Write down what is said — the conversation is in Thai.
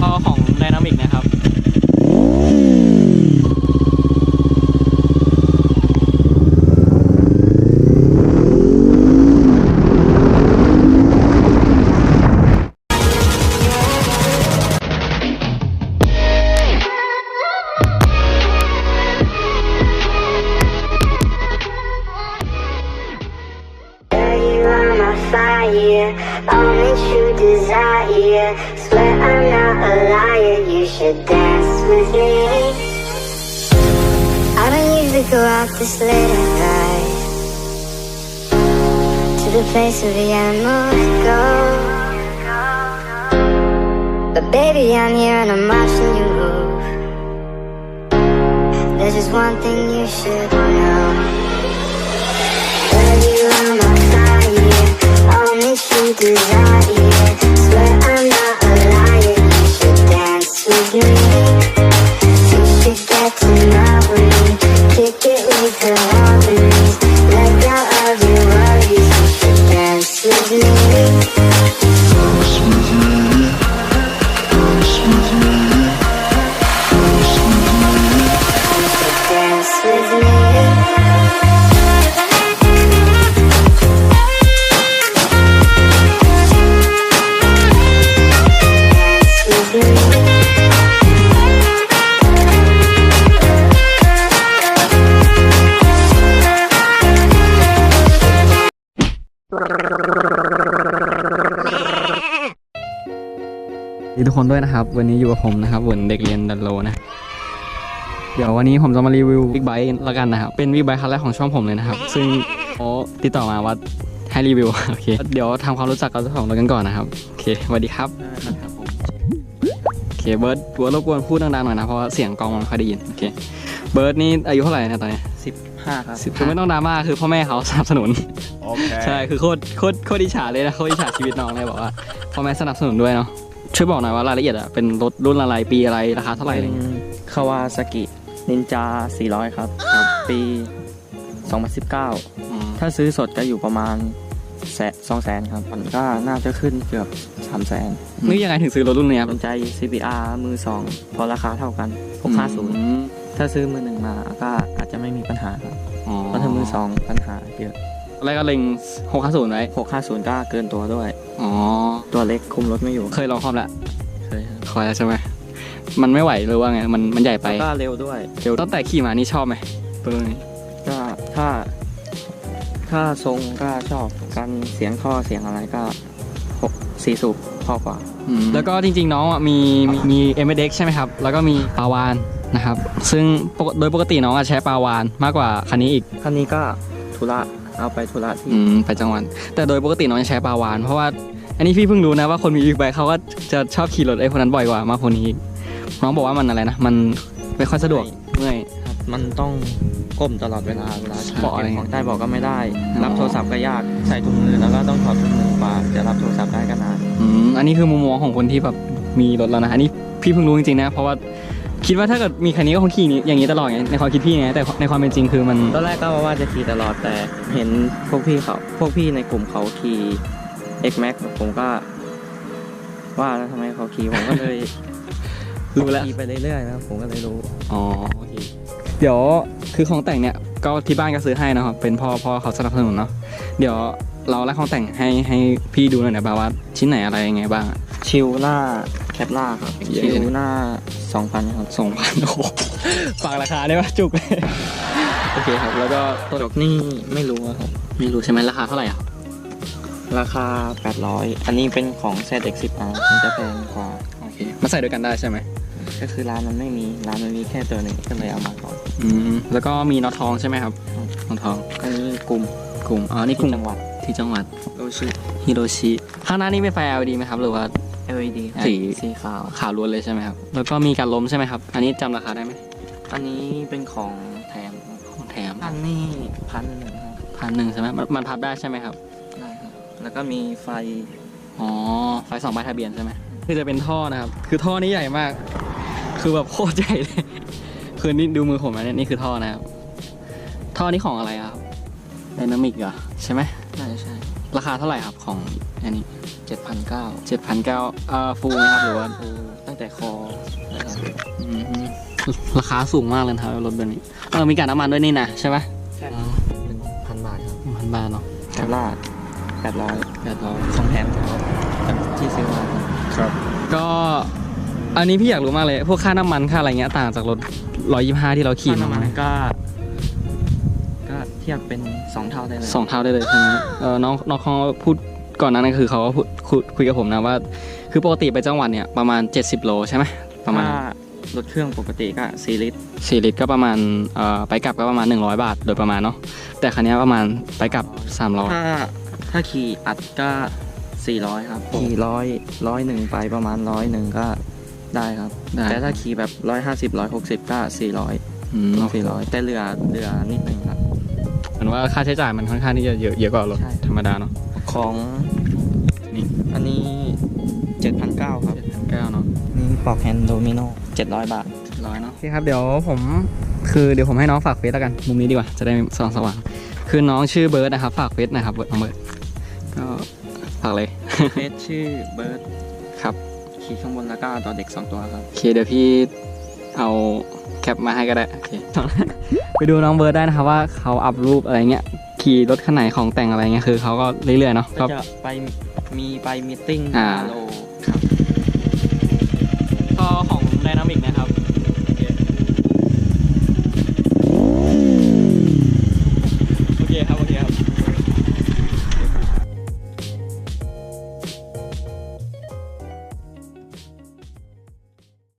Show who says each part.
Speaker 1: ท่อของไดนามิกนะครับ
Speaker 2: Fire, only true desire. Swear I'm not a liar, you should dance with me. I don't usually go out this late at night to the place where the animals go. But baby, I'm here and I'm watching you move. There's just one thing you should know. Girl, you are my make you
Speaker 1: disappear ดีทุกคนด้วยนะครับ วันนี้อยู่กับผมนะครับเหมือนเด็กเรียนดันโลนะ เดี๋ยววันนี้ผมจะมารีวิวบิ๊กไบค์ละกันนะครับ เป็นบิ๊กไบค์คันแรกของช่องผมเลยนะครับ ซึ่งเขาติดต่อมาว่าให้รีวิว โอเค เดี๋ยวทำความรู้จักกับเจ้าของรถกันก่อนนะครับ โอเคสวัสดีครับ โอเคเบิร์ดตัวรบกวนพูดดังๆหน่อยนะ เพราะว่าเสียงกล้องมันไม่ค่อยได้ยิน โอเค เบิร์ดนี่อายุเท่าไหร่นะตอนนี้
Speaker 3: สิบห้าครับ
Speaker 1: คือไม่ต้องดราม่าคือพ่อแม่เขาสนับสนุน
Speaker 4: Okay.
Speaker 1: ใช่ คือโคตรโคตรโคตรอิจฉาเลยนะโคตรอิจฉาชีวิตน้องเลยบอกว่าพ่อแม่สนับสนุนด้วยเนาะ ช่วยบอกหน่อยว่ารายละเอียดอะเป็นรถรุ่นอะไรปีอะไรราคาเท่าไหร่อะไร
Speaker 3: เป็น
Speaker 1: เงี้ย
Speaker 3: คาวาซากินินจา 400 ครับ ปี 2019
Speaker 1: อืม
Speaker 3: ถ้าซื้อสดก็อยู่ประมาณแสนสองแสนครับมันก็น่าจะขึ้นเกือบ 3แสน
Speaker 1: นี่ยังไงถึงซื้อรถรุ่นเนี้ยครับ
Speaker 3: สนใจ CBR มือ2พอราคาเท่ากัน
Speaker 1: อืม
Speaker 3: 650ถ้าซื้อมือหนึ่งมาก็อาจจะไม่มีปัญหาครับ
Speaker 1: อ๋อ
Speaker 3: เพราะถ้ามือ2ปัญหาเยอะ
Speaker 1: แล้วก็เล็ง650ไว้
Speaker 3: 650ก็เกินตัวด้วย
Speaker 1: อ๋อ
Speaker 3: ตัวเล็กคุมรถไม่อยู่
Speaker 1: เคยลองคอมแล้ว
Speaker 3: เคยครับ
Speaker 1: คอยแล้วใช่ไหมมันไม่ไหวหรือว่าไง มันมันใหญ่ไป
Speaker 3: แล้วก็เร็วด้วย
Speaker 1: เดี๋ยวตั้งแต่ขี่มานี่ชอบไหมตัวนี้
Speaker 3: ก็ถ้า ถ้าทรงก็ชอบการเสียงท่อเสียงอะไรก็หก สี่สูบพอกว่า
Speaker 1: อืมแล้วก็จริงๆน้องอะมีมีมีเอ็มเด็กใช่ไหมครับ แล้วก็มีปาวานนะครับ ซึ่งปกโดยปกติน้องอะใช้ปาวานมากกว่าคันนี้อีก
Speaker 3: คันนี้ก็ธุระเอาไปธุระที่
Speaker 1: อืมไปจังหวัดแต่โดยปกติน้องจะใช้ปลาวาน เพราะว่าอันนี้พี่เพิ่งรู้นะว่าคนมีบิ๊กไบค์เขาก็จะชอบขี่รถไอ้คนนั้นบ่อยกว่ามากคนนี้อีกน้องบอกว่ามันอะไรนะ มันไม่ค่อยสะดวกเมื่อย
Speaker 3: ครับมันต้อง ก้มตลอดเวลาเวลา
Speaker 1: เบาะอะไร
Speaker 3: เก็บของใต้เบาะก็ไม่ได้
Speaker 1: อ๋อ
Speaker 3: รับโทรศัพท์ก็ยากใส่ถุงมือแล้วก็ต้องถอดถุงมือกว่าจะรับโทรศัพท์ได้ก็นาน
Speaker 1: อืมอันนี้คือมุมมองของคนที่แบบมีรถแล้วนะอันนี้พี่เพิ่งรู้จริงๆนะ เพราะว่าคิดว่าถ้าเกิดมีคันนี้ก็คงขี่อย่างนี้ตลอดไงในความคิดพี่ไงแต่ในความเป็นจริงคือมัน
Speaker 3: ตอนแรกก็ว่าจะขี่ตลอดแต่เห็นพวกพี่เขาพวกพี่ในกลุ่มเขาขี่ X Max ผมก็ ว่าแล้วทำไมเขาขี่ผมก็เลย
Speaker 1: รู้แล้ว
Speaker 3: ขี่ไปเรื่อยๆนะครับผมก็เลยรู้
Speaker 1: อ๋อโอเค เดี๋ยวคือของแต่งเนี่ยก็ที่บ้านก็ซื้อให้นะครับ เป็นพ่อพ่อเขาสนับสนุนเนาะเดี๋ยวเราแลกของแต่งให้ให้พี่ดูหน่อยนะแบบว่าชิ้นไหนอะไรยังไงบ้างอะ
Speaker 3: ชิลหน้าแคปล่าครับ
Speaker 1: เย้
Speaker 3: ชิลหน้า2,000ครับ
Speaker 1: สองพันโอ้โหฝากราคาได้ปะจุกเลยโอเคครับ แล้วก็ตัว
Speaker 3: จกนี่ไม่รู้อะครับ
Speaker 1: ไม่รู้ใช่ไหมราคาเท่าไหร่อะ
Speaker 3: ราคา 800 อันนี้เป็นของ ZX 10 R มันจะแพงกว่า
Speaker 1: โอเคมาใส่ด้วยกันได้ใช่ไหม
Speaker 3: ก็คือร้านมันไม่มีร้านมันมีแค่ตัวหนึ่งก็เลยเอามาก่อน
Speaker 1: อืมแล้วก็มีน็อตทองใช่ไหมครับ
Speaker 3: ครับ
Speaker 1: น็อตทอง
Speaker 3: อันนี้กลุ่ม
Speaker 1: กลุ่มอ๋อนี่กลุ่
Speaker 3: ที่
Speaker 1: ม
Speaker 3: จังหวัด
Speaker 1: ที่จังหวัด
Speaker 3: โอชิ
Speaker 1: ฮิโรชิข้างหน้านี่เป็นไฟ LED ไหมครับหรือว่า
Speaker 3: LED ครับ
Speaker 1: สี
Speaker 3: สีขาว
Speaker 1: ขาวล้วนเลยใช่ไหมครับแล้วก็มีการล้มใช่ไหมครับ อันนี้จำราคาได้ไหม
Speaker 3: อันนี้เป็นของแถมครับ
Speaker 1: ของแถม
Speaker 3: อันนี้พันหนึ่งครับ
Speaker 1: พันหนึ่งใช่ไหมมันมันพับได้ใช่ไหมครับ
Speaker 3: ได้ครับ แล้วก็มีไฟ
Speaker 1: อ๋อไฟสองใบทะเบียนใช่ไหมคือจะเป็นท่อนะครับ คือท่อนี้ใหญ่มาก คือแบบโคตรใหญ่เลย คือนี่ดูมือผมนะเนี่ยนี่คือท่อนะครับ ท่อนี้ของอะไรอะครับไดนามิกเหรอใช่ไหม
Speaker 3: น่าจะใช่
Speaker 1: ราคาเท่าไหร่ครับของอันนี้
Speaker 3: เจ็ดพันเก้า
Speaker 1: เจ็ดพันเก้าเอ่อฟูลไหมครับหรือว่า
Speaker 3: ตั้งแต่คอนะครับ
Speaker 1: อืมราคาสูงมากเลยนะครับรถแบบนี้ เออมีการน้ำมันด้วยนี่นะใช่ปะ
Speaker 3: หนึ่งพันบาทครับ
Speaker 1: พันบาทเนาะ
Speaker 3: แคปล่าแปดร้อย
Speaker 1: แปดร้อย
Speaker 3: ของแถมครับที่ซื้อมาครับ
Speaker 1: ครับก็ อันนี้พี่อยากรู้มากเลย พวกค่าน้ำมันค่าอะไรเงี้ยต่างจากรถ 125 ที่เราขี่
Speaker 3: ค่า
Speaker 1: มา
Speaker 3: น้ำมันก็ ก็เทียบเป็นสองเท่าได้เลย
Speaker 1: สองเท่าได้เลยใช่ไหมเออน้องน้องเขาพูดก่อนหนั้านนคือเขาก็พูดคุยคุยกับผมนะว่า คือปกติไปจังหวัดเนี่ยประมาณ 70 โลใช่ไหมประมาณ
Speaker 3: ถ้ารถเครื่องปกติก็สี่ลิตร
Speaker 1: 4ลิตรก็ประมาณเอ่อไปกลับก็ประมาณ 100 บาท โดยประมาณเนาะแต่คันนี้ประมาณไปกลับ300
Speaker 3: ถ้า ถ้าขี่อัดก็สี่ร้อยครับขี่ร้อยร้อยหนึ่งไปประมาณร้อยหนึ่งก็ ได้ครับ
Speaker 1: ได้
Speaker 3: แต่ถ้าขี่แบบร้อยห้าสิบร้อยหกสิบก็สี่ร้อย
Speaker 1: อืม
Speaker 3: สี่ร้อยแต่เรือเรือนิดนึงครับ
Speaker 1: เหมือนว่าค่าใช้จ่ายมันค่อนข้างที่จะเยอะเยอะกว่ารถ
Speaker 3: ใช่
Speaker 1: ธรรมดาเนาะ
Speaker 3: ของ
Speaker 1: นี่
Speaker 3: อันนี้เจ็ดพันเก้าครับ
Speaker 1: 7,900เนาะ
Speaker 3: นี่ปลอกแฮนด์โดมิโนเจ็ดร้อยบาท
Speaker 1: ร้อยเนาะ โอเคครับเดี๋ยวผมคือเดี๋ยวผมให้น้องฝากเฟซแล้วกันมุมนี้ดีกว่าจะได้สว่างสว่างๆคือน้องชื่อเบิร์ดนะครับฝากเฟซนะครับเบิร์ดน้องเบิร์ดก็ฝากเลย
Speaker 3: เฟซชื่อเบิร์ด
Speaker 1: ครับ
Speaker 3: ขี่ข้างบนแล้วก็ตัวเด็กสองตัวครับ
Speaker 1: โอเคเดี๋ยวพี่เอาแคปมาให้ก็ได้ โอเค ไปดูน้องเบิร์ดได้นะครับว่าเขาอัพรูปอะไรเงี้ย ขี่รถคันไหนของแต่งอะไรเงี้ยคือเขาก็เรื่อยๆเนาะ
Speaker 3: ก็
Speaker 1: ก็
Speaker 3: จะไปมีไปมีตติ้ง
Speaker 1: อ่า
Speaker 3: โล